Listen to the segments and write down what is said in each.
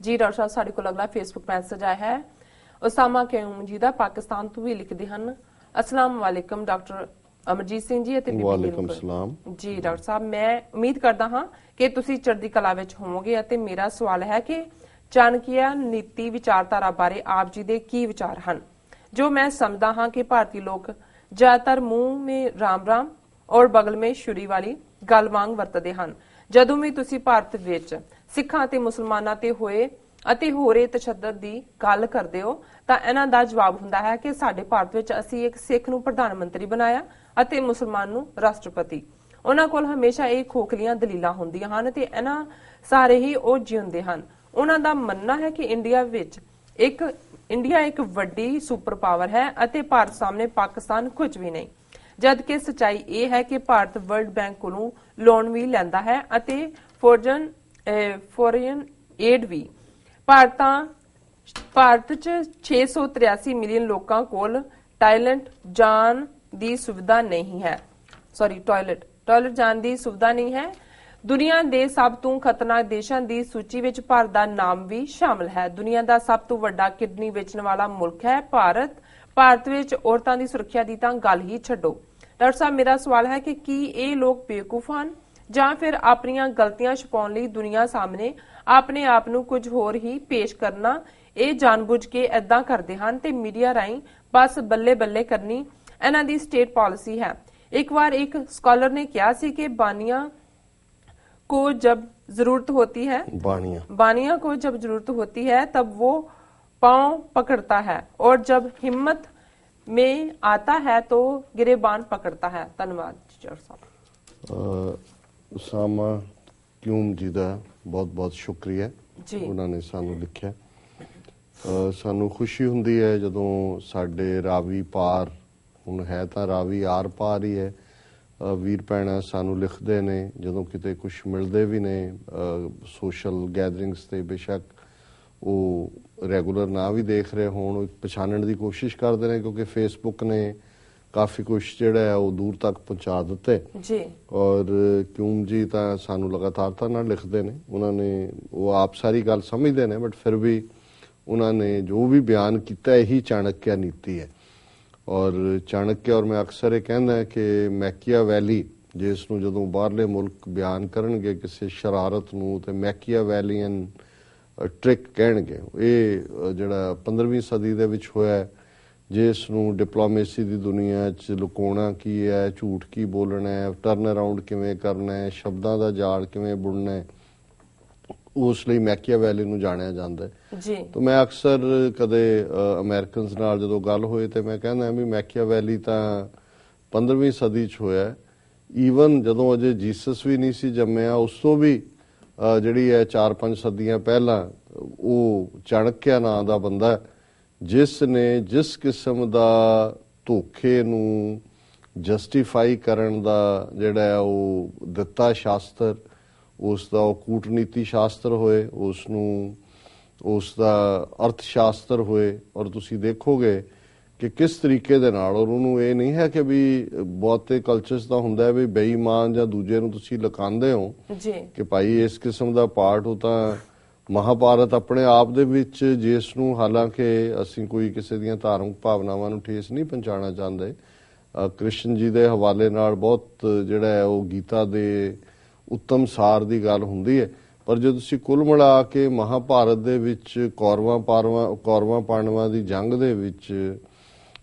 ਜੀ ਡਾਕਟਰ ਸਾਹਿਬ ਸਾਡੇ ਕੋਲ ਅਗਲਾ ਫੇਸਬੁੱਕ ਮੈਸੇਜ ਆਇਆ ਹੈ। ਉਸਾਮਾ ਕਿਊਮ ਜੀ ਦਾ ਪਾਕਿਸਤਾਨ ਤੋਂ ਵੀ ਲਿਖਦੇ ਹਨ। ਅਸਲਾਮ ਵਾਲੇਕਮ ਡਾਕਟਰ ਅਮਰਜੀਤ ਸਿੰਘ ਜੀ ਅਤੇ ਬੀਬੀ ਵਾਲੇਕਮ ਸਲਾਮ। ਜੀ ਡਾਕਟਰ ਸਾਹਿਬ ਮੈਂ ਉਮੀਦ ਕਰਦਾ ਹਾਂ ਕਿ ਤੁਸੀਂ ਚੜ੍ਹਦੀ ਕਲਾ ਵਿੱਚ ਹੋਵੋਗੇ ਅਤੇ ਮੇਰਾ ਸਵਾਲ ਹੈ ਕਿ ਚਾਣਕੀਆ ਨੀਤੀ ਵਿਚਾਰਧਾਰਾ ਬਾਰੇ ਆਪ ਜੀ ਦੇ ਕੀ ਵਿਚਾਰ ਹਨ? ਜੋ ਮੈਂ ਸਮਝਦਾ ਹਾਂ ਕਿ ਭਾਰਤੀ ਲੋਕ ਜ਼ਿਆਦਾਤਰ ਮੂੰਹ ਮੇ ਰਾਮ ਰਾਮ ਔਰ ਬਗਲ ਮੇ ਛੁਰੀ ਵਾਲੀ ਗੱਲ ਵਾਂਗ ਵਰਤਦੇ ਹਨ। ਜਦੋਂ ਵੀ ਤੁਸੀਂ ਭਾਰਤ ਵਿੱਚ ਸਿੱਖਾਂ ਅਤੇ ਮੁਸਲਮਾਨਾਂ ਤੇ ਹੋਏ ਅਤੇ ਹੋਰੇ ਤਸ਼ੱਦਦ ਦੀ ਗੱਲ ਕਰਦੇ ਹੋ, ਤਾਂ ਇਹਨਾਂ ਦਾ ਜਵਾਬ ਹੁੰਦਾ ਹੈ ਕਿ ਸਾਡੇ ਭਾਰਤ ਵਿੱਚ ਅਸੀਂ ਇੱਕ ਸਿੱਖ ਨੂੰ ਪ੍ਰਧਾਨ ਮੰਤਰੀ ਬਣਾਇਆ ਅਤੇ ਮੁਸਲਮਾਨ ਨੂੰ ਰਾਸ਼ਟਰਪਤੀ। ਉਹਨਾਂ ਕੋਲ ਹਮੇਸ਼ਾ ਇਹ ਖੋਖਲੀਆਂ ਦਲੀਲਾਂ ਹੁੰਦੀਆਂ ਹਨ ਤੇ ਇਹਨਾਂ ਸਾਰੇ ਹੀ ਉਹ ਜਿਉਂਦੇ ਹਨ। ਉਹਨਾਂ ਦਾ ਮੰਨਣਾ ਹੈ ਕਿ ਇੰਡੀਆ ਵਿੱਚ ਇੱਕ, ਇੰਡੀਆ ਇੱਕ ਵੱਡੀ ਸੁਪਰ ਪਾਵਰ ਹੈ ਅਤੇ ਭਾਰਤ ਸਾਹਮਣੇ ਪਾਕਿਸਤਾਨ ਕੁਝ ਵੀ ਨਹੀਂ। ਜਦ ਕਿ ਸਚਾਈ ਇਹ ਹੈ ਕਿ ਭਾਰਤ ਵਰਲਡ ਬੈਂਕ ਕੋਲੋਂ ਲੋਨ ਵੀ ਲੈਂਦਾ ਹੈ ਅਤੇ ਫੋਰਨ ਫੋਰਨ ਏਡ ਵੀ। ਭਾਰਤਾਂ, ਭਾਰਤ 'ਚ 683 ਮਿਲੀਅਨ ਲੋਕਾਂ ਕੋਲ ਟਾਇਲੈਂਟ ਜਾਣ ਦੀ ਸੁਵਿਧਾ ਨਹੀਂ ਹੈ। ਸੌਰੀ ਟਾਇਲਟ ਟਾਇਲਟ ਜਾਣ ਦੀ ਸੁਵਿਧਾ ਨਹੀਂ ਹੈ। ਦੁਨੀਆ ਦੇ ਸਭ ਤੋਂ ਖਤਰਨਾਕ ਦੇਸ਼ਾਂ ਦੀ ਸੂਚੀ ਵਿੱਚ ਭਾਰਤ ਦਾ ਨਾਮ ਵੀ ਸ਼ਾਮਲ ਹੈ। ਦੁਨੀਆ ਦਾ ਸਭ ਤੋਂ ਵੱਡਾ ਕਿਡਨੀ ਵੇਚਣ ਵਾਲਾ ਮੁਲਕ ਹੈ ਭਾਰਤ। ਭਾਰਤ ਵਿੱਚ ਔਰਤਾਂ ਦੀ ਸੁਰੱਖਿਆ ਦੀ ਤਾਂ ਗੱਲ ਹੀ ਛੱਡੋ। ਡਾਕਟਰ ਸਾਹਿਬ, ਮੇਰਾ ਸਵਾਲ ਹੈ ਕਿ ਕੀ ਇਹ ਲੋਕ ਬੇਵਕੂਫ ਹਨ? ਜਾਂ ਫਿਰ ਆਪਣੀਆਂ ਗਲਤੀਆਂ ਛੁਪਾਉਣ ਲਈ ਦੁਨੀਆ ਸਾਹਮਣੇ ਆਪਣੇ ਆਪ ਨੂੰ ਕੁਝ ਹੋਰ ਹੀ ਪੇਸ਼ ਕਰਨਾ ਇਹ ਜਾਣਬੁੱਝ ਕੇ ਐਦਾਂ ਕਰਦੇ ਹਨ ਤੇ ਮੀਡੀਆ ਰਾਹੀਂ ਬਸ ਬੱਲੇ ਬੱਲੇ ਕਰਨੀ ਇਹਨਾਂ ਦੀ ਸਟੇਟ ਪਾਲਿਸੀ ਹੈ ਇੱਕ ਵਾਰ ਇੱਕ ਸਕਾਲਰ ਨੇ ਕਿਹਾ ਸੀ ਕਿ ਬਾਨੀਆਂ को जब जरूरत होती है ਬਾਣੀਆਂ बानिया को जब जरूरत होती है तब वो पांव पकड़ता है और जब हिम्मत में आता है तो गिरेबान पकड़ता है धन्यवाद जी डॉक्टर साहब ਅਹ ਉਸਾਮਾ ਕਿਊਮ ਜੀ ਦਾ ਬਹੁਤ ਬਹੁਤ ਸ਼ੁਕਰੀਆ। ਜੀ। ਉਹਨਾਂ ਨੇ ਸਾਨੂੰ ਲਿਖਿਆ। ਸਾਨੂੰ ਖੁਸ਼ੀ ਹੁੰਦੀ ਹੈ ਜਦੋਂ ਸਾਡੇ ਰਾਵੀ ਪਾਰ ਹੁਣ ਹੈ ਤਾਂ ਰਾਵੀ ਆਰ ਪਾਰ ਹੀ ਹੈ। ਵੀਰ ਭੈਣਾਂ ਸਾਨੂੰ ਲਿਖਦੇ ਨੇ ਜਦੋਂ ਕਿਤੇ ਕੁਝ ਮਿਲਦੇ ਵੀ ਨੇ ਸੋਸ਼ਲ ਗੈਦਰਿੰਗਸ ਤੇ ਬੇਸ਼ੱਕ ਉਹ ਰੈਗੂਲਰ ਨਾ ਵੀ ਦੇਖ ਰਹੇ ਹੋਣ ਉਹ ਪਛਾਣਨ ਦੀ ਕੋਸ਼ਿਸ਼ ਕਰਦੇ ਨੇ ਕਿਉਂਕਿ ਫੇਸਬੁੱਕ ਨੇ ਕਾਫੀ ਕੁਝ ਜਿਹੜਾ ਹੈ ਉਹ ਦੂਰ ਤੱਕ ਪਹੁੰਚਾ ਦਿੱਤੇ। जी ਔਰ ਕਿਉਂ ਜੀ ਤਾਂ ਸਾਨੂੰ ਲਗਾਤਾਰਤਾ ਨਾਲ ਲਿਖਦੇ ਨੇ। ਉਹਨਾਂ ਨੇ ਉਹ ਆਪ ਸਾਰੀ ਗੱਲ ਸਮਝਦੇ ਨੇ ਬਟ ਫਿਰ ਵੀ ਉਹਨਾਂ ਨੇ ਜੋ ਵੀ ਬਿਆਨ ਕੀਤਾ ਇਹੀ ਚਾਣਕਿਆ ਨੀਤੀ ਹੈ। ਔਰ ਚਾਣਕਿਆ ਔਰ ਮੈਂ ਅਕਸਰ ਇਹ ਕਹਿੰਦਾ ਕਿ ਮੈਕੀਆ ਵੈਲੀ ਜਿਸ ਨੂੰ ਜਦੋਂ ਬਾਹਰਲੇ ਮੁਲਕ ਬਿਆਨ ਕਰਨਗੇ ਕਿਸੇ ਸ਼ਰਾਰਤ ਨੂੰ ਤੇ ਮੈਕੀਆ ਵੈਲੀਅਨ ਟ੍ਰਿਕ ਕਹਿਣਗੇ। ਇਹ ਜਿਹੜਾ 15ਵੀਂ ਸਦੀ ਦੇ ਵਿੱਚ ਹੋਇਆ ਹੈ, ਜਿਸ ਨੂੰ ਡਿਪਲੋਮੇਸੀ ਦੀ ਦੁਨੀਆ 'ਚ ਲੁਕਾਉਣਾ ਕੀ ਹੈ ਝੂਠ ਕੀ ਬੋਲਣਾ ਹੈ ਟਰਨ ਅਰਾਊਂਡ ਕਿਵੇਂ ਕਰਨਾ ਹੈ ਸ਼ਬਦਾਂ ਦਾ ਜਾਲ ਕਿਵੇਂ ਬੁਣਨਾ ਹੈ ਉਸ ਲਈ ਮੈਕੀਆਵੈਲੀ ਨੂੰ ਜਾਣਿਆ ਜਾਂਦਾ ਹੈ। जी ਤਾਂ ਮੈਂ ਅਕਸਰ ਕਦੇ ਅਮਰੀਕਨਸ ਨਾਲ ਜਦੋਂ ਗੱਲ ਹੋਏ ਤੇ ਮੈਂ ਕਹਿੰਦਾ ਵੀ ਮੈਕੀਆਵੈਲੀ ਤਾਂ 15ਵੀਂ ਸਦੀ 'ਚ ਹੋਇਆ ਈਵਨ ਜਦੋਂ ਅਜੇ ਜੀਸਸ ਵੀ ਨਹੀਂ ਸੀ ਜੰਮਿਆ ਉਸ ਤੋਂ ਵੀ ਜਿਹੜੀ ਹੈ 4-5 ਸਦੀਆਂ ਪਹਿਲਾਂ ਉਹ ਚਾਣਕਿਆ ਨਾਂ ਦਾ ਬੰਦਾ ਹੈ, ਜਿਸ ਨੇ ਜਿਸ ਕਿਸਮ ਦਾ ਧੋਖੇ ਨੂੰ ਜਸਟੀਫਾਈ ਕਰਨ ਦਾ ਜਿਹੜਾ ਉਹ ਦਿੱਤਾ ਸ਼ਾਸਤਰ ਉਸ ਦਾ ਉਹ ਕੂਟਨੀਤੀ ਸ਼ਾਸਤਰ ਹੋਏ ਉਸ ਨੂੰ ਉਸ ਦਾ ਅਰਥ ਸ਼ਾਸਤਰ ਹੋਏ ਔਰ ਤੁਸੀਂ ਦੇਖੋਗੇ ਕਿ ਕਿਸ ਤਰੀਕੇ ਦੇ ਨਾਲ ਔਰ ਉਹਨੂੰ ਇਹ ਨਹੀਂ ਹੈ ਕਿ ਵੀ ਬਹੁਤੇ ਕਲਚਰਸ ਦਾ ਹੁੰਦਾ ਹੈ ਵੀ ਬੇਈਮਾਨ ਜਾਂ ਦੂਜੇ ਨੂੰ ਤੁਸੀਂ ਲਕਾਉਂਦੇ ਹੋ जी ਕਿ ਭਾਈ ਇਸ ਕਿਸਮ ਦਾ ਪਾਰਟ ਉਹ ਤਾਂ ਮਹਾਭਾਰਤ ਆਪਣੇ ਆਪ ਦੇ ਵਿੱਚ ਜਿਸ ਨੂੰ ਹਾਲਾਂਕਿ ਅਸੀਂ ਕੋਈ ਕਿਸੇ ਦੀਆਂ ਧਾਰਮਿਕ ਭਾਵਨਾਵਾਂ ਨੂੰ ਠੇਸ ਨਹੀਂ ਪਹੁੰਚਾਉਣਾ ਚਾਹੁੰਦੇ ਕ੍ਰਿਸ਼ਨ ਜੀ ਦੇ ਹਵਾਲੇ ਨਾਲ ਬਹੁਤ ਜਿਹੜਾ ਹੈ ਉਹ ਗੀਤਾ ਦੇ ਉੱਤਮ ਸਾਰ ਦੀ ਗੱਲ ਹੁੰਦੀ ਹੈ। ਪਰ ਜੇ ਤੁਸੀਂ ਕੁੱਲ ਮਿਲਾ ਕੇ ਮਹਾਭਾਰਤ ਦੇ ਵਿੱਚ ਕੌਰਵਾਂ ਪਾਰਵਾਂ, ਕੌਰਵਾਂ ਪਾਂਡਵਾਂ ਦੀ ਜੰਗ ਦੇ ਵਿੱਚ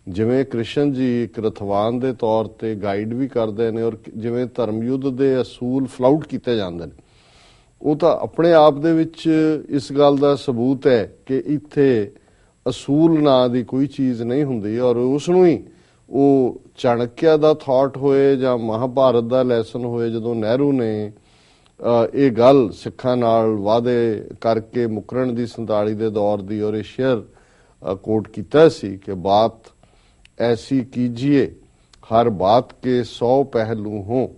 ਜਿਵੇਂ ਕ੍ਰਿਸ਼ਨ ਜੀ ਇੱਕ ਰਥਵਾਨ ਦੇ ਤੌਰ ਤੇ ਗਾਈਡ ਵੀ ਕਰਦੇ ਨੇ ਔਰ ਜਿਵੇਂ ਧਰਮ ਯੁੱਧ ਦੇ ਅਸੂਲ ਫਲਾਊਟ ਕੀਤੇ ਜਾਂਦੇ ਨੇ ਉਹ ਤਾਂ ਆਪਣੇ ਆਪ ਦੇ ਵਿੱਚ ਇਸ ਗੱਲ ਦਾ ਸਬੂਤ ਹੈ ਕਿ ਇੱਥੇ ਅਸੂਲ ਨਾਂ ਦੀ ਕੋਈ ਚੀਜ਼ ਨਹੀਂ ਹੁੰਦੀ ਔਰ ਉਸ ਨੂੰ ਹੀ ਉਹ ਚਾਣਕਿਆ ਦਾ ਥਾਟ ਹੋਏ ਜਾਂ ਮਹਾਭਾਰਤ ਦਾ ਲੈਸਨ ਹੋਏ ਜਦੋਂ ਨਹਿਰੂ ਨੇ ਇਹ ਗੱਲ ਸਿੱਖਾਂ ਨਾਲ ਵਾਅਦੇ ਕਰਕੇ ਮੁਕਰਣ ਦੀ 47 ਦੇ ਦੌਰ ਦੀ ਔਰ ਇਹ ਸ਼ੇਰ ਕੋਟ ਕੀਤਾ ਸੀ ਕਿ ਬਾਤ ਐਸੀ ਕੀਜੀਏ, ਹਰ ਬਾਤ ਕੇ 100 ਪਹਿਲੂ ਹੋ।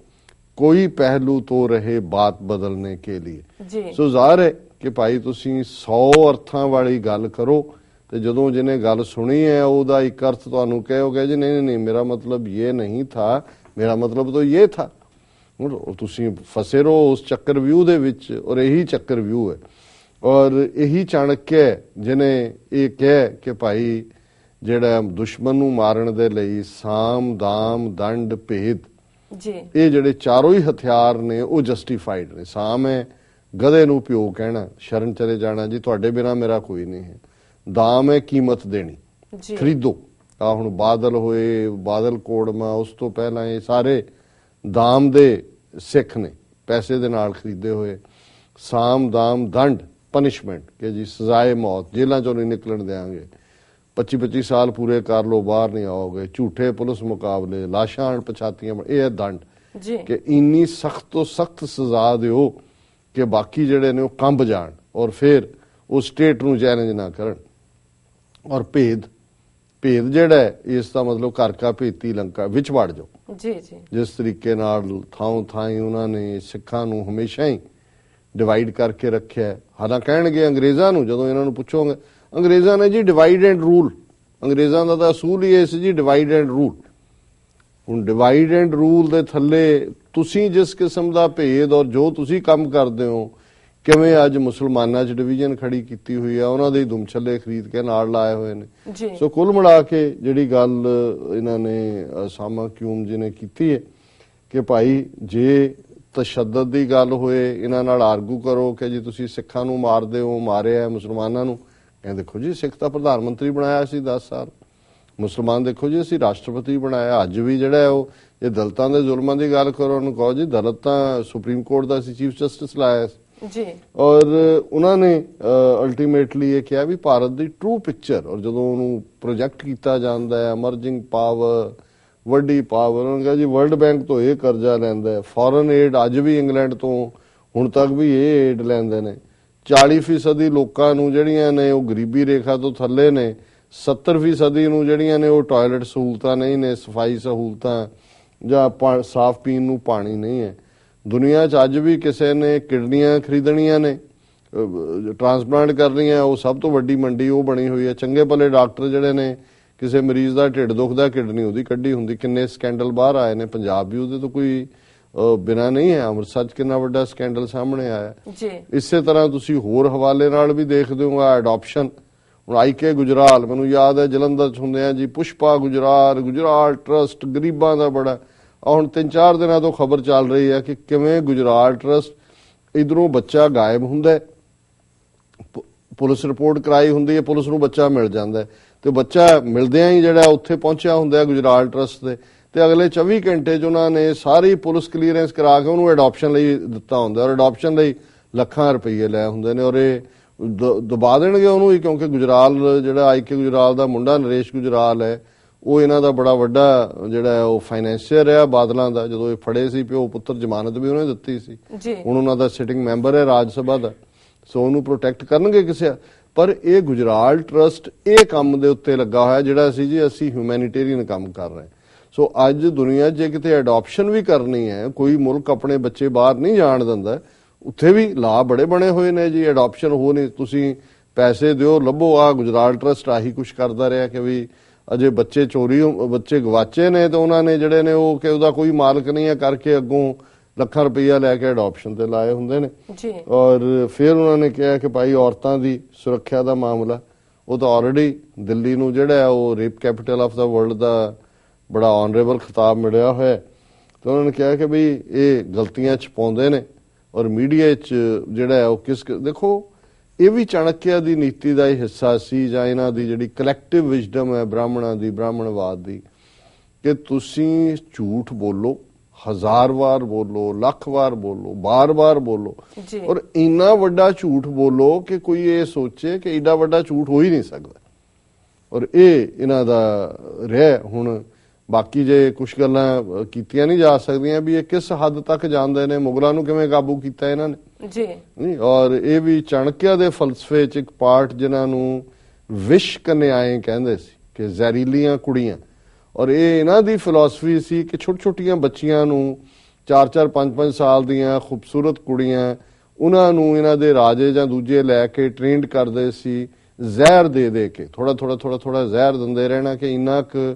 ਕੋਈ ਪਹਿਲੂ ਤੋਂ ਰਹੇ ਬਾਤ ਬਦਲਨੇ ਕੇ ਲਈ ਜੀ। ਸੋ ਜ਼ਾਹਰ ਹੈ ਕਿ ਭਾਈ ਤੁਸੀਂ 100 ਅਰਥਾਂ ਵਾਲੀ ਗੱਲ ਕਰੋ ਤੇ ਜਦੋਂ ਜਿਹਨੇ ਗੱਲ ਸੁਣੀ ਹੈ ਉਹਦਾ ਇੱਕ ਅਰਥ ਤੁਹਾਨੂੰ ਕਹੋਗੇ ਜੀ ਨਹੀਂ ਨਹੀਂ ਮੇਰਾ ਮਤਲਬ ਇਹ ਨਹੀਂ ਥਾ ਮੇਰਾ ਮਤਲਬ ਤਾਂ ਇਹ ਥਾ। ਤੁਸੀਂ ਫਸੇ ਰਹੋ ਉਸ ਚੱਕਰ ਵਿਊ ਦੇ ਵਿੱਚ ਔਰ ਇਹੀ ਚੱਕਰ ਵਿਊ ਹੈ। ਔਰ ਇਹੀ ਚਾਣਕਿਆ ਜਿਹਨੇ ਇਹ ਕਹਿ ਕਿ ਭਾਈ ਜਿਹੜਾ ਦੁਸ਼ਮਣ ਨੂੰ ਮਾਰਨ ਦੇ ਲਈ ਸਾਮ ਦਾਮ ਦੰਡ ਭੇਦ ਜੀ। ਇਹ ਜਿਹੜੇ ਚਾਰੋਂ ਹੀ ਹਥਿਆਰ ਨੇ ਉਹ ਜਸਟੀਫਾਈਡ ਨੇ। ਸਾਮ ਹੈ ਗਧੇ ਨੂੰ ਪਿਓ ਕਹਿਣਾ ਸ਼ਰਨ ਚਲੇ ਜਾਣਾ ਜੀ ਤੁਹਾਡੇ ਬਿਨਾ ਮੇਰਾ ਕੋਈ ਨਹੀਂ ਹੈ। ਦਾਮ ਹੈ ਕੀਮਤ ਦੇਣੀ। ਜੀ। ਖਰੀਦੋ। ਆ ਹੁਣ ਬਾਦਲ ਹੋਏ ਬਾਦਲ ਕੋੜਮਾ ਉਸ ਤੋਂ ਪਹਿਲਾਂ ਇਹ ਸਾਰੇ ਦਾਮ ਦੇ ਸਿੱਖ ਨੇ ਪੈਸੇ ਦੇ ਨਾਲ ਖਰੀਦੇ ਹੋਏ। ਸਾਮ ਦਾਮ ਦੰਡ ਪਨਿਸ਼ਮੈਂਟ ਕਿ ਜੀ ਸਜ਼ਾਏ ਮੌਤ ਜੇਲ੍ਹਾਂ ਚੋਂ ਨਹੀਂ ਨਿਕਲਣ ਦੇਾਂਗੇ 25 25 ਸਾਲ ਪੂਰੇ ਕਰ ਲੋ ਬਾਹਰ ਨਹੀਂ ਆਓਗੇ। ਝੂਠੇ ਪੁਲਿਸ ਮੁਕਾਬਲੇ ਲਾਸ਼ਾਂ ਅਣਪਛਾਤੀਆਂ ਇਹ ਹੈ ਦੰਡ। ਜੀ। ਕਿ ਇੰਨੀ ਸਖਤ ਤੋਂ ਸਖਤ ਸਜ਼ਾ ਦਿਓ ਕਿ ਬਾਕੀ ਜਿਹੜੇ ਨੇ ਉਹ ਕੰਬ ਜਾਣ ਔਰ ਫਿਰ ਉਹ ਸਟੇਟ ਨੂੰ ਚੈਲੰਜ ਨਾ ਕਰਨ। ਔਰ ਭੇਦ ਭੇਦ ਜਿਹੜਾ ਹੈ ਇਸ ਦਾ ਮਤਲਬ ਘਰ ਕਾ ਭੇਤੀ ਲੰਕਾ ਵਿੱਚ ਵੜ ਜਾਓ। ਜੀ ਜੀ। ਜਿਸ ਤਰੀਕੇ ਨਾਲ ਥਾਂ ਥਾਂ ਉਹਨਾਂ ਨੇ ਸਿੱਖਾਂ ਨੂੰ ਹਮੇਸ਼ਾ ਹੀ ਡਿਵਾਈਡ ਕਰਕੇ ਰੱਖਿਆ। ਹਾਲਾਂ ਕਹਿਣਗੇ ਅੰਗਰੇਜ਼ਾਂ ਨੂੰ ਜਦੋਂ ਇਹਨਾਂ ਨੂੰ ਪੁੱਛੋਗੇ ਅੰਗਰੇਜ਼ਾਂ ਨੇ ਜੀ ਡਿਵਾਈਡ ਐਂਡ ਰੂਲ ਅੰਗਰੇਜ਼ਾਂ ਦਾ ਤਾਂ ਅਸੂਲ ਹੀ ਇਹ ਸੀ ਜੀ ਡਿਵਾਈਡ ਐਂਡ ਰੂਲ ਹੁਣ ਡਿਵਾਈਡ ਐਂਡ ਰੂਲ ਦੇ ਥੱਲੇ ਤੁਸੀਂ ਜਿਸ ਕਿਸਮ ਦਾ ਭੇਦ ਔਰ ਜੋ ਤੁਸੀਂ ਕੰਮ ਕਰਦੇ ਹੋ ਕਿਵੇਂ ਅੱਜ ਮੁਸਲਮਾਨਾਂ 'ਚ ਡਿਵੀਜ਼ਨ ਖੜੀ ਕੀਤੀ ਹੋਈ ਆ ਉਹਨਾਂ ਦੇ ਹੀ ਦੁਮਛੱਲੇ ਖਰੀਦ ਕੇ ਨਾਲ ਲਾਏ ਹੋਏ ਨੇ। ਸੋ ਕੁੱਲ ਮਿਲਾ ਕੇ ਜਿਹੜੀ ਗੱਲ ਇਹਨਾਂ ਨੇ ਸਾਮਾ ਕਿਊਮ ਜੀ ਨੇ ਕੀਤੀ ਹੈ ਕਿ ਭਾਈ ਜੇ ਤਸ਼ੱਦਦ ਦੀ ਗੱਲ ਹੋਏ ਇਹਨਾਂ ਨਾਲ ਆਰਗੂ ਕਰੋ ਕਿ ਜੀ ਤੁਸੀਂ ਸਿੱਖਾਂ ਨੂੰ ਮਾਰਦੇ ਹੋ ਮਾਰਿਆ ਮੁਸਲਮਾਨਾਂ ਨੂੰ ਕਹਿੰਦੇ ਦੇਖੋ ਜੀ ਸਿੱਖ ਤਾਂ ਪ੍ਰਧਾਨ ਮੰਤਰੀ ਬਣਾਇਆ ਸੀ 10 ਸਾਲ। ਮੁਸਲਮਾਨ ਦੇਖੋ ਜੀ ਅਸੀਂ ਰਾਸ਼ਟਰਪਤੀ ਬਣਾਇਆ। ਅੱਜ ਵੀ ਜਿਹੜਾ ਉਹ ਇਹ ਦਲਤਾਂ ਦੇ ਜ਼ੁਲਮਾਂ ਦੀ ਗੱਲ ਕਰੋ ਉਹਨੂੰ ਕਹੋ ਜੀ ਦਲਤ ਤਾਂ ਸੁਪਰੀਮ ਕੋਰਟ ਦਾ ਸੀ ਚੀਫ ਜਸਟਿਸ ਲਾਇਆ ਸੀ। ਜੀ। ਔਰ ਉਹਨਾਂ ਨੇ ਅਲਟੀਮੇਟਲੀ ਇਹ ਕਿਹਾ ਵੀ ਭਾਰਤ ਦੀ ਟਰੂ ਪਿਕਚਰ ਔਰ ਜਦੋਂ ਉਹਨੂੰ ਪ੍ਰੋਜੈਕਟ ਕੀਤਾ ਜਾਂਦਾ ਹੈ ਅਮਰਜਿੰਗ ਪਾਵਰ ਵੱਡੀ ਪਾਵਰ ਉਹਨਾਂ ਨੇ ਕਿਹਾ ਜੀ ਵਰਲਡ ਬੈਂਕ ਤੋਂ ਇਹ ਕਰਜ਼ਾ ਲੈਂਦਾ ਹੈ ਫੋਰਨ ਏਡ ਅੱਜ ਵੀ ਇੰਗਲੈਂਡ ਤੋਂ ਹੁਣ ਤੱਕ ਵੀ ਇਹ ਏਡ ਲੈਂਦੇ ਨੇ। 40% ਲੋਕਾਂ ਨੂੰ ਜਿਹੜੀਆਂ ਨੇ ਉਹ ਗਰੀਬੀ ਰੇਖਾ ਤੋਂ ਥੱਲੇ ਨੇ 70% ਨੂੰ ਜਿਹੜੀਆਂ ਨੇ ਉਹ ਟਾਇਲਟ ਸਹੂਲਤਾਂ ਨਹੀਂ ਨੇ, ਸਫ਼ਾਈ ਸਹੂਲਤਾਂ ਜਾਂ ਪਾ- ਸਾਫ਼ ਪੀਣ ਨੂੰ ਪਾਣੀ ਨਹੀਂ ਹੈ। ਦੁਨੀਆ 'ਚ ਅੱਜ ਵੀ ਕਿਸੇ ਨੇ ਕਿਡਨੀਆਂ ਖਰੀਦਣੀਆਂ ਨੇ ਟ੍ਰਾਂਸਪਲਾਂਟ ਕਰਨੀਆਂ, ਉਹ ਸਭ ਤੋਂ ਵੱਡੀ ਮੰਡੀ ਉਹ ਬਣੀ ਹੋਈ ਹੈ। ਚੰਗੇ ਭਲੇ ਡਾਕਟਰ ਜਿਹੜੇ ਨੇ, ਕਿਸੇ ਮਰੀਜ਼ ਦਾ ਢਿੱਡ ਦੁਖਦਾ, ਕਿਡਨੀ ਉਹਦੀ ਕੱਢੀ ਹੁੰਦੀ, ਕਿੰਨੇ ਸਕੈਂਡਲ ਬਾਹਰ ਆਏ ਨੇ, ਪੰਜਾਬ ਵੀ ਉਹਦੇ ਤੋਂ ਕੋਈ ਬਿਨਾਂ ਨਹੀਂ ਹੈ ਅੰਮ੍ਰਿਤਸਰ ਕਿੰਨਾ ਵੱਡਾ ਸਕੈਂਡਲ ਸਾਹਮਣੇ ਆਇਆ। ਜੀ। ਇਸੇ ਤਰ੍ਹਾਂ ਤੁਸੀਂ ਹੋਰ ਹਵਾਲੇ ਨਾਲ ਵੀ ਦੇਖਦੇ ਹੋ ਆ ਹੁਣ ਆਈਕੇ ਗੁਜਰਾਲ ਮੈਨੂੰ ਯਾਦ ਹੈ ਜਲੰਧਰ ਚ ਹੁੰਦੇ ਆ ਜੀ ਪੁਸ਼ਪਾ ਗੁਜਰਾਲ ਗੁਜਰਾਲ ਟਰਸਟ ਗਰੀਬਾਂ ਦਾ ਬੜਾ। ਹੁਣ ਤਿੰਨ ਚਾਰ ਦਿਨਾਂ ਤੋਂ ਖਬਰ ਚੱਲ ਰਹੀ ਹੈ ਕਿ ਕਿਵੇਂ ਗੁਜਰਾਲ ਟਰਸਟ ਇਧਰੋਂ ਬੱਚਾ ਗਾਇਬ ਹੁੰਦਾ ਪੁਲਿਸ ਰਿਪੋਰਟ ਕਰਾਈ ਹੁੰਦੀ ਹੈ ਪੁਲਿਸ ਨੂੰ ਬੱਚਾ ਮਿਲ ਜਾਂਦਾ ਤੇ ਬੱਚਾ ਮਿਲਦਿਆਂ ਹੀ ਜਿਹੜਾ ਉੱਥੇ ਪਹੁੰਚਿਆ ਹੁੰਦਾ ਹੈ ਗੁਜਰਾਲ ਟਰਸਟ ਦੇ ਤੇ ਅਗਲੇ 24 ਘੰਟੇ 'ਚ ਉਹਨਾਂ ਨੇ ਸਾਰੀ ਪੁਲਿਸ ਕਲੀਅਰੈਂਸ ਕਰਾ ਕੇ ਉਹਨੂੰ ਅਡਾਪਸ਼ਨ ਲਈ ਦਿੱਤਾ ਹੁੰਦਾ ਔਰ ਅਡਾਪਸ਼ਨ ਲਈ ਲੱਖਾਂ ਰੁਪਏ ਲੈ ਹੁੰਦੇ ਨੇ। ਔਰ ਇਹ ਦਬਾ ਦੇਣਗੇ ਉਹਨੂੰ ਹੀ ਕਿਉਂਕਿ ਗੁਜਰਾਲ ਜਿਹੜਾ ਆਈਕੇ ਗੁਜਰਾਲ ਦਾ ਮੁੰਡਾ ਨਰੇਸ਼ ਗੁਜਰਾਲ ਹੈ ਉਹ ਇਹਨਾਂ ਦਾ ਬੜਾ ਵੱਡਾ ਜਿਹੜਾ ਉਹ ਫਾਈਨੈਂਸ਼ੀਅਰ ਹੈ ਬਾਦਲਾਂ ਦਾ। ਜਦੋਂ ਇਹ ਫੜੇ ਸੀ ਪਿਓ ਪੁੱਤਰ ਜ਼ਮਾਨਤ ਵੀ ਉਹਨੇ ਦਿੱਤੀ ਸੀ। ਹੁਣ ਉਹਨਾਂ ਦਾ ਸਿਟਿੰਗ ਮੈਂਬਰ ਹੈ ਰਾਜ ਸਭਾ ਦਾ। ਸੋ ਉਹਨੂੰ ਪ੍ਰੋਟੈਕਟ ਕਰਨਗੇ ਕਿਸੇ ਪਰ ਇਹ ਗੁਜਰਾਲ ਟਰਸਟ ਇਹ ਕੰਮ ਦੇ ਉੱਤੇ ਲੱਗਾ ਹੋਇਆ ਜਿਹੜਾ ਸੀ ਜੀ ਅਸੀਂ ਹਿਊਮੈਨਿਟੇਰੀਅਨ ਕੰਮ ਕਰ ਰਹੇ ਸੋ ਅੱਜ ਦੁਨੀਆ ਜੇ ਕਿਤੇ ਅਡਾਪਸ਼ਨ ਵੀ ਕਰਨੀ ਹੈ ਕੋਈ ਮੁਲਕ ਆਪਣੇ ਬੱਚੇ ਬਾਹਰ ਨਹੀਂ ਜਾਣ ਦਿੰਦਾ ਉੱਥੇ ਵੀ ਲਾ ਬੜੇ ਬਣੇ ਹੋਏ ਨੇ ਜੀ ਅਡਾਪਸ਼ਨ ਹੋ ਨਹੀਂ ਤੁਸੀਂ ਪੈਸੇ ਦਿਓ ਲੱਭੋ ਆ ਗੁਜਰਾਲ ਟਰਸਟ ਆਹੀ ਕੁਝ ਕਰਦਾ ਰਿਹਾ ਕਿ ਵੀ ਅਜੇ ਬੱਚੇ ਚੋਰੀ ਬੱਚੇ ਗਵਾਚੇ ਨੇ ਤੇ ਉਹਨਾਂ ਨੇ ਜਿਹੜੇ ਨੇ ਉਹ ਕਿ ਉਹਦਾ ਕੋਈ ਮਾਲਕ ਨਹੀਂ ਹੈ ਕਰਕੇ ਅੱਗੋਂ ਲੱਖਾਂ ਰੁਪਈਆ ਲੈ ਕੇ ਅਡਾਪਸ਼ਨ ਤੇ ਲਾਏ ਹੁੰਦੇ ਨੇ। ਜੀ। ਔਰ ਫਿਰ ਉਹਨਾਂ ਨੇ ਕਿਹਾ ਕਿ ਭਾਈ ਔਰਤਾਂ ਦੀ ਸੁਰੱਖਿਆ ਦਾ ਮਾਮਲਾ ਉਹ ਤਾਂ ਆਲਰੇਡੀ ਦਿੱਲੀ ਨੂੰ ਜਿਹੜਾ ਉਹ ਰੇਪ ਕੈਪੀਟਲ ਆਫ ਦਾ ਵਰਲਡ ਦਾ ਬੜਾ ਆਨਰੇਬਲ ਖਿਤਾਬ ਮਿਲਿਆ ਹੋਇਆ ਤੇ ਉਹਨਾਂ ਨੇ ਕਿਹਾ ਕਿ ਵੀ ਇਹ ਗਲਤੀਆਂ ਚ ਪਾਉਂਦੇ ਨੇ ਔਰ ਮੀਡੀਆ 'ਚ ਜਿਹੜਾ ਹੈ ਉਹ ਕਿਸ ਦੇਖੋ ਇਹ ਵੀ ਚਾਣਕਿਆ ਦੀ ਨੀਤੀ ਦਾ ਹੀ ਹਿੱਸਾ ਸੀ ਜਾਂ ਇਹਨਾਂ ਦੀ ਜਿਹੜੀ ਕਲੈਕਟਿਵ ਵਿਜ਼ਡਮ ਹੈ ਬ੍ਰਾਹਮਣਾਂ ਦੀ ਬ੍ਰਾਹਮਣਵਾਦ ਦੀ ਕਿ ਤੁਸੀਂ ਝੂਠ ਬੋਲੋ ਹਜ਼ਾਰ ਵਾਰ ਬੋਲੋ ਲੱਖ ਵਾਰ ਬੋਲੋ ਬਾਰ-ਬਾਰ ਬੋਲੋ ਔਰ ਇੰਨਾ ਵੱਡਾ ਝੂਠ ਬੋਲੋ ਕਿ ਕੋਈ ਇਹ ਸੋਚੇ ਕਿ ਏਡਾ ਵੱਡਾ ਝੂਠ ਹੋ ਹੀ ਨਹੀਂ ਸਕਦਾ। ਔਰ ਇਹ ਇਹਨਾਂ ਦਾ ਰਿਹਾ ਹੁਣ ਬਾਕੀ ਜੇ ਕੁਝ ਗੱਲਾਂ ਕੀਤੀਆਂ ਨਹੀਂ ਜਾ ਸਕਦੀਆਂ ਵੀ ਇਹ ਕਿਸ ਹੱਦ ਤੱਕ ਜਾਂਦੇ ਨੇ ਮੁਗਲਾਂ ਨੂੰ ਕਿਵੇਂ ਕਾਬੂ ਕੀਤਾ ਇਹਨਾਂ ਨੇ? ਜੀ। ਨਹੀਂ ਔਰ ਇਹ ਵੀ ਚਾਣਕਿਆ ਦੇ ਫਲਸਫੇ ਚ ਇੱਕ ਪਾਰਟ ਜਿਨ੍ਹਾਂ ਨੂੰ ਵਿਸ਼ ਕਨਿਆਏ ਕਹਿੰਦੇ ਸੀ ਕਿ ਜ਼ਹਿਰੀਲੀਆਂ ਕੁੜੀਆਂ। ਔਰ ਇਹ ਇਹਨਾਂ ਦੀ ਫਿਲਾਸਫੀ ਸੀ ਕਿ ਛੋਟ ਛੋਟੀਆਂ ਬੱਚੀਆਂ ਨੂੰ 4-4 5-5 ਸਾਲ ਦੀਆਂ ਖੂਬਸੂਰਤ ਕੁੜੀਆਂ ਉਹਨਾਂ ਨੂੰ ਇਹਨਾਂ ਦੇ ਰਾਜੇ ਜਾਂ ਦੂਜੇ ਲੈ ਕੇ ਟ੍ਰੇਨਡ ਕਰਦੇ ਸੀ ਜ਼ਹਿਰ ਦੇ ਦੇ ਕੇ। ਥੋੜਾ ਥੋੜਾ ਥੋੜਾ ਥੋੜਾ ਜ਼ਹਿਰ ਦਿੰਦੇ ਰਹਿਣਾ ਕਿ ਇੰਨਾ ਕੁ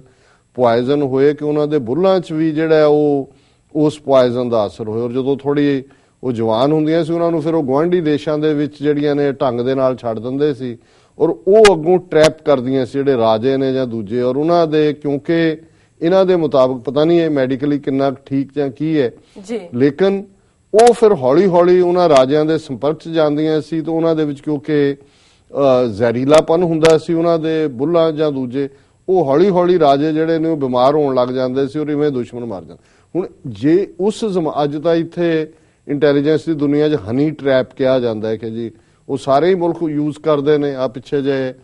ਪੋਇਜ਼ਨ ਹੋਏ ਕਿ ਉਹਨਾਂ ਦੇ ਬੁੱਲਾਂ 'ਚ ਵੀ ਜਿਹੜਾ ਉਹ ਉਸ ਪੋਇਜ਼ਨ ਦਾ ਅਸਰ ਹੋਏ। ਔਰ ਜਦੋਂ ਥੋੜੀ ਉਹ ਜਵਾਨ ਹੁੰਦੀਆਂ ਸੀ ਉਹਨਾਂ ਨੂੰ ਫਿਰ ਉਹ ਗਵਾਂਢੀ ਦੇਸ਼ਾਂ ਦੇ ਵਿੱਚ ਜਿਹੜੀਆਂ ਨੇ ਢੰਗ ਦੇ ਨਾਲ ਛੱਡ ਦਿੰਦੇ ਸੀ। ਔਰ ਉਹ ਅੱਗੋਂ ਟਰੈਪ ਕਰਦੀਆਂ ਸੀ ਜਿਹੜੇ ਰਾਜੇ ਨੇ ਜਾਂ ਦੂਜੇ। ਔਰ ਉਹਨਾਂ ਦੇ ਕਿਉਂਕਿ ਇਹਨਾਂ ਦੇ ਮੁਤਾਬਕ ਪਤਾ ਨਹੀਂ ਇਹ ਮੈਡੀਕਲੀ ਕਿੰਨਾ ਠੀਕ ਜਾਂ ਕੀ ਹੈ। ਜੀ। ਲੇਕਿਨ ਉਹ ਫਿਰ ਹੌਲੀ-ਹੌਲੀ ਉਹਨਾਂ ਰਾਜਿਆਂ ਦੇ ਸੰਪਰਕ 'ਚ ਜਾਂਦੀਆਂ ਸੀ ਤਾਂ ਉਹਨਾਂ ਦੇ ਵਿੱਚ ਕਿਉਂਕਿ ਜ਼ਹਿਰੀਲਾਪਨ ਹੁੰਦਾ ਸੀ ਉਹਨਾਂ ਦੇ ਬੁੱਲਾਂ ਜਾਂ ਦੂਜੇ। ਉਹ ਹੌਲੀ-ਹੌਲੀ ਰਾਜੇ ਜਿਹੜੇ ਨੇ ਉਹ ਬਿਮਾਰ ਹੋਣ ਲੱਗ ਜਾਂਦੇ ਸੀ ਔਰ ਇਵੇਂ ਦੁਸ਼ਮਣ ਮਾਰ ਜਾਂਦੇ। ਹੁਣ ਜੇ ਉਸ ਅੱਜ ਤਾਂ ਇੱਥੇ ਇੰਟੈਲੀਜੈਂਸ ਦੀ ਦੁਨੀਆ 'ਚ ਹਨੀ ਟ੍ਰੈਪ ਕਿਹਾ ਜਾਂਦਾ ਹੈ ਕਿ ਜੀ, ਉਹ ਸਾਰੇ ਹੀ ਮੁਲਕ ਯੂਜ਼ ਕਰਦੇ ਨੇ। ਆ ਪਿੱਛੇ ਜੇ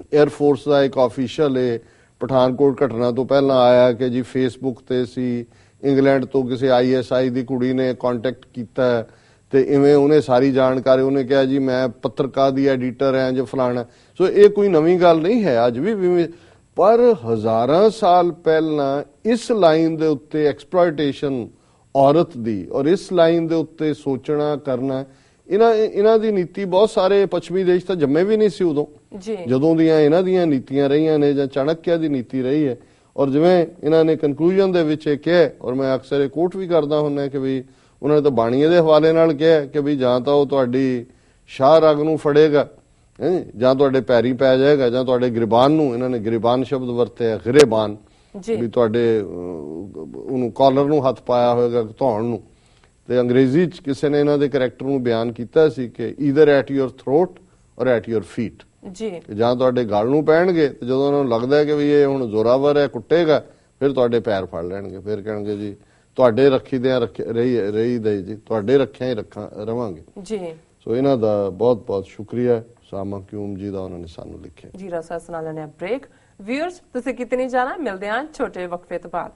에ਅਰ ਫੋਰਸ ਦਾ ਇੱਕ ਆਫੀਸ਼ੀਅਲ ਹੈ ਪਠਾਨਕੋਟ ਘਟਨਾ ਤੋਂ ਪਹਿਲਾਂ ਆਇਆ ਕਿ ਜੀ ਫੇਸਬੁੱਕ ਤੇ ਸੀ ਇੰਗਲੈਂਡ ਤੋਂ ਕਿਸੇ ਆਈਐਸਆਈ ਦੀ ਕੁੜੀ ਨੇ ਕੰਟੈਕਟ ਕੀਤਾ ਤੇ ਇਵੇਂ ਉਹਨੇ ਸਾਰੀ ਜਾਣਕਾਰੀ, ਉਹਨੇ ਕਿਹਾ ਜੀ ਮੈਂ ਪੱਤਰਕਾਰ ਦੀ ਐਡੀਟਰ ਹਾਂ ਜਾਂ ਫਲਾਣਾ। ਸੋ ਇਹ ਕੋਈ ਨਵੀਂ ਗੱਲ ਨਹੀਂ ਹੈ। ਅੱਜ ਵੀ- ਪਰ ਹਜ਼ਾਰਾਂ ਸਾਲ ਪਹਿਲਾਂ ਇਸ ਲਾਈਨ ਦੇ ਉੱਤੇ ਐਕਸਪਲੋਇਟੇਸ਼ਨ ਔਰਤ ਦੀ ਔਰ ਇਸ ਲਾਈਨ ਦੇ ਉੱਤੇ ਸੋਚਣਾ ਕਰਨਾ ਇਹਨਾਂ ਇਹਨਾਂ ਦੀ ਨੀਤੀ ਬਹੁਤ ਸਾਰੇ ਪੱਛਮੀ ਦੇਸ਼ ਤਾਂ ਜੰਮੇ ਵੀ ਨਹੀਂ ਸੀ ਉਦੋਂ। ਜੀ। ਜਦੋਂ ਦੀਆਂ ਇਹਨਾਂ ਦੀਆਂ ਨੀਤੀਆਂ ਰਹੀਆਂ ਨੇ ਜਾਂ ਚਾਣਕਿਆ ਦੀ ਨੀਤੀ ਰਹੀ ਹੈ। ਔਰ ਜਿਵੇਂ ਇਹਨਾਂ ਨੇ ਕਨਕਲੂਜਨ ਦੇ ਵਿੱਚ ਇਹ ਕਿਹਾ ਔਰ ਮੈਂ ਅਕਸਰ ਇਹ ਕੋਟ ਵੀ ਕਰਦਾ ਹੁੰਦਾ ਕਿ ਵੀ ਉਹਨਾਂ ਨੇ ਤਾਂ ਬਾਣੀਏ ਦੇ ਹਵਾਲੇ ਨਾਲ ਕਿਹਾ ਕਿ ਵੀ ਜਾਂ ਤਾਂ ਉਹ ਤੁਹਾਡੀ ਸ਼ਾਹ ਰਗ ਨੂੰ ਫੜੇਗਾ। ਹੈਂ, ਜਾਂ ਤੁਹਾਡੇ ਪੈਰੀ ਪੈ ਜਾਏਗਾ ਜਾਂ ਤੁਹਾਡੇ ਗ੍ਰਿਬਾਨ ਨੂੰ ਇਹਨਾਂ ਨੇ ਗ੍ਰਿਬਾਨ ਸ਼ਬਦ ਵਰਤਿਆ ਗ੍ਰਿਬਾਨ। ਜੀ। ਵੀ ਤੁਹਾਡੇ ਉਹਨੂੰ ਕਾਲਰ ਨੂੰ ਹੱਥ ਪਾਇਆ ਹੋਵੇਗਾ ਧੌਣ ਨੂੰ। ਤੇ ਅੰਗਰੇਜ਼ੀ ਚ ਕਿਸੇ ਨੇ ਇਹਨਾਂ ਦੇ ਕੈਰੈਕਟਰ ਨੂੰ ਬਿਆਨ ਕੀਤਾ ਸੀ ਕਿ either at your throat or at your feet ਜੀ। ਜਾਂ ਤੁਹਾਡੇ ਗਲ ਨੂੰ ਪੈਣਗੇ ਤੇ ਜਦੋਂ ਉਹਨਾਂ ਨੂੰ ਲੱਗਦਾ ਹੈ ਕਿ ਵੀ ਇਹ ਹੁਣ ਜ਼ੋਰਾਵਰ ਹੈ ਕੁੱਟੇਗਾ ਫਿਰ ਤੁਹਾਡੇ ਪੈਰ ਫੜ ਲੈਣਗੇ। ਫਿਰ ਕਹਿਣਗੇ ਜੀ ਤੁਹਾਡੇ ਰੱਖੀ ਦੇ ਰਹੀ ਰਹੀ ਦੇ ਜੀ ਤੁਹਾਡੇ ਰੱਖਿਆ ਹੀ ਰੱਖਾਂ ਰਵਾਂਗੇ। ਜੀ। ਸੋ ਇਹਨਾਂ ਦਾ ਬਹੁਤ ਬਹੁਤ ਸ਼ੁਕਰੀਆ। ਸਾਮਾ ਕਿਊਮ ਜੀ ਦਾ ਉਹਨਾਂ ਨੇ ਸਾਨੂੰ ਲਿਖਿਆ। ਜੀ ਰਸਾ ਸੁਣਾ ਲੈਣੇ ਬ੍ਰੇਕ ਵਿਊਅਰਸ ਤੁਸੀਂ ਕਿਤੇ ਨਹੀਂ ਜਾਣਾ, ਮਿਲਦੇ ਹਾਂ ਛੋਟੇ ਵਕਫੇ ਤੋਂ ਬਾਅਦ।